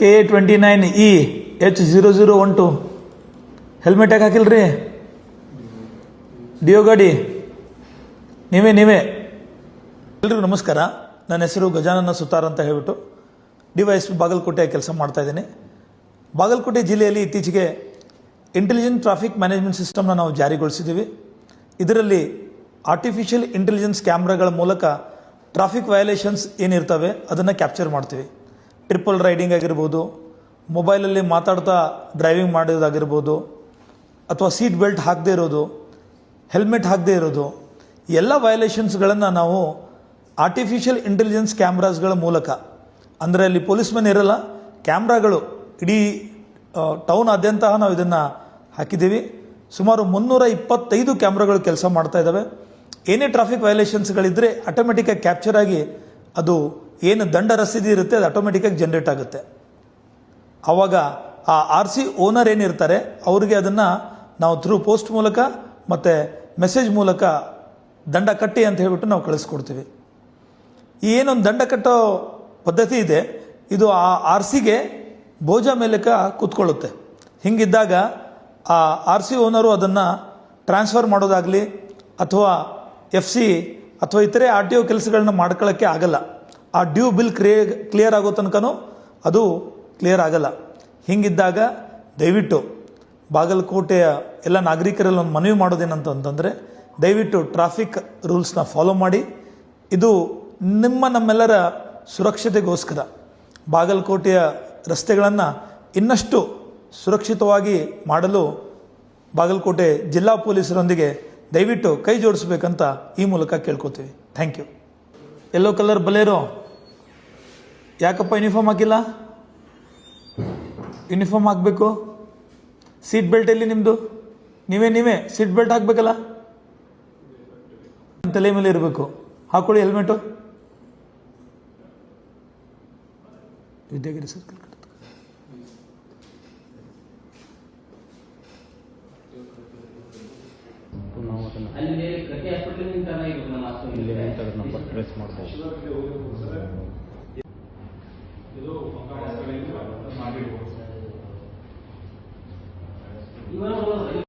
K A twenty nine E H zero zero one two helmet ಯಾಕೆ ಹಾಕಿಲ್ರಿ? Dio ಗಾಡಿ ನೀವೇ ನೀವೇ. ಎಲ್ರಿಗೂ ನಮಸ್ಕಾರ. ನನ್ನ ಹೆಸರು ಗಜಾನನ ಸುತಾರ್ ಅಂತ ಹೇಳ್ಬಿಟ್ಟು D Y S P Bagalkote ಕೆಲಸ ಮಾಡ್ತಾ ಇದ್ದೀನಿ. ಬಾಗಲಕೋಟೆ ಜಿಲ್ಲೆಯಲ್ಲಿ ಇತ್ತೀಚೆಗೆ ಇಂಟೆಲಿಜೆಂಟ್ ಟ್ರಾಫಿಕ್ ಮ್ಯಾನೇಜ್ಮೆಂಟ್ ಸಿಸ್ಟಮ್ನ ನಾವು ಜಾರಿಗೊಳಿಸಿದ್ದೀವಿ. ಇದರಲ್ಲಿ ಆರ್ಟಿಫಿಷಿಯಲ್ ಇಂಟೆಲಿಜೆನ್ಸ್ ಕ್ಯಾಮ್ರಾಗಳ ಮೂಲಕ ಟ್ರಾಫಿಕ್ ವಯೋಲೇಷನ್ಸ್ ಏನಿರ್ತವೆ, ಅದನ್ನು ಕ್ಯಾಪ್ಚರ್ ಮಾಡ್ತೀವಿ. ಟ್ರಿಪಲ್ ರೈಡಿಂಗ್ ಆಗಿರ್ಬೋದು, ಮೊಬೈಲಲ್ಲಿ ಮಾತಾಡ್ತಾ ಡ್ರೈವಿಂಗ್ ಮಾಡೋದಾಗಿರ್ಬೋದು, ಅಥವಾ ಸೀಟ್ ಬೆಲ್ಟ್ ಹಾಕದೇ ಇರೋದು, ಹೆಲ್ಮೆಟ್ ಹಾಕದೇ ಇರೋದು, ಎಲ್ಲ ವಯೋಲೇಷನ್ಸ್ಗಳನ್ನು ನಾವು ಆರ್ಟಿಫಿಷಿಯಲ್ ಇಂಟೆಲಿಜೆನ್ಸ್ ಕ್ಯಾಮ್ರಾಸ್ಗಳ ಮೂಲಕ, ಅಂದರೆ ಅಲ್ಲಿ ಪೊಲೀಸ್ ಮೆನ್ ಇರಲ್ಲ ಕ್ಯಾಮ್ರಾಗಳು ಇಡೀ ಟೌನಾದ್ಯಂತ ನಾವು ಇದನ್ನು ಹಾಕಿದ್ದೀವಿ. ಸುಮಾರು ಮುನ್ನೂರ ಇಪ್ಪತ್ತೈದು ಕ್ಯಾಮ್ರಾಗಳು ಕೆಲಸ ಮಾಡ್ತಾ ಇದ್ದಾವೆ ಏನೇ ಟ್ರಾಫಿಕ್ ವಯಲೇಷನ್ಸ್ಗಳಿದ್ದರೆ ಆಟೋಮೆಟಿಕ್ಕಾಗಿ ಕ್ಯಾಪ್ಚರ್ ಆಗಿ ಅದು ಏನು ದಂಡ ರಸೀದಿ ಇರುತ್ತೆ, ಅದು ಆಟೋಮೆಟಿಕಾಗಿ ಜನ್ರೇಟ್ ಆಗುತ್ತೆ. ಆವಾಗ ಆ ಆರ್ ಸಿ ಓನರ್ ಏನಿರ್ತಾರೆ, ಅವ್ರಿಗೆ ಅದನ್ನು ನಾವು ಥ್ರೂ ಪೋಸ್ಟ್ ಮೂಲಕ ಮತ್ತು ಮೆಸೇಜ್ ಮೂಲಕ ದಂಡ ಕಟ್ಟಿ ಅಂತ ಹೇಳ್ಬಿಟ್ಟು ನಾವು ಕಳಿಸ್ಕೊಡ್ತೀವಿ. ಈ ಏನೊಂದು ದಂಡ ಕಟ್ಟೋ ಪದ್ಧತಿ ಇದೆ, ಇದು ಆ ಆರ್ ಸಿಗೆ ಭೋಜ ಮೇಲಕ ಕೂತ್ಕೊಳ್ಳುತ್ತೆ. ಹಿಂಗಿದ್ದಾಗ ಆ ಆರ್ ಸಿ ಓನರು ಅದನ್ನು ಟ್ರಾನ್ಸ್ಫರ್ ಮಾಡೋದಾಗಲಿ, ಅಥವಾ ಎಫ್ ಸಿ ಅಥವಾ ಇತರೆ ಆರ್ ಟಿ ಒ ಕೆಲಸಗಳನ್ನ ಮಾಡ್ಕೊಳ್ಳೋಕ್ಕೆ ಆಗಲ್ಲ. ಆ ಡ್ಯೂ ಬಿಲ್ ಕ್ರಿಯೇ, ಕ್ಲಿಯರ್ ಆಗೋ ತನಕನೂ ಅದು ಕ್ಲಿಯರ್ ಆಗಲ್ಲ. ಹಿಂಗಿದ್ದಾಗ ದಯವಿಟ್ಟು ಬಾಗಲಕೋಟೆಯ ಎಲ್ಲ ನಾಗರಿಕರಲ್ಲಿ ಒಂದು ಮನವಿ ಮಾಡೋದೇನಂತ ಅಂತಂದರೆ, ದಯವಿಟ್ಟು ಟ್ರಾಫಿಕ್ ರೂಲ್ಸ್ನ ಫಾಲೋ ಮಾಡಿ. ಇದು ನಿಮ್ಮ ನಮ್ಮೆಲ್ಲರ ಸುರಕ್ಷತೆಗೋಸ್ಕರ. ಬಾಗಲಕೋಟೆಯ ರಸ್ತೆಗಳನ್ನು ಇನ್ನಷ್ಟು ಸುರಕ್ಷಿತವಾಗಿ ಮಾಡಲು ಬಾಗಲಕೋಟೆ ಜಿಲ್ಲಾ ಪೊಲೀಸರೊಂದಿಗೆ ದಯವಿಟ್ಟು ಕೈ ಜೋಡಿಸ್ಬೇಕಂತ ಈ ಮೂಲಕ ಕೇಳ್ಕೊತೀವಿ. Thank you yellow colour Bolero ಯಾಕಪ್ಪ ಯೂನಿಫಾರ್ಮ್ ಹಾಕಿಲ್ಲ? ಯೂನಿಫಾರ್ಮ್ ಹಾಕಬೇಕು? ಸೀಟ್ ಬೆಲ್ಟ್ ಎಲ್ಲಿ ನಿಮ್ಮದು ನೀವೇ ನೀವೇ ಸೀಟ್ ಬೆಲ್ಟ್ ಹಾಕಬೇಕಲ್ಲ? ತಲೆ ಮೇಲೆ ಇರಬೇಕು. ಹಾಕೊಳ್ಳಿ ಹೆಲ್ಮೆಟು ವಿದ್ಯಾಗಿರಿ ಸರ್ಕಲ್ ಕಡೆ ನಾವು ಅದನ್ನು ಅಲ್ಲಿ ಪ್ರತಿ ಹಾಸ್ಪಿಟಲ್ ಚೆನ್ನಾಗಿರುತ್ತೆ ನಮ್ಮ ಇಲ್ಲಿ ತೆಗೆದು ನಂಬರ್ ಟ್ರೇಸ್ ಮಾಡ್ಬೋದು. ಇವಾಗ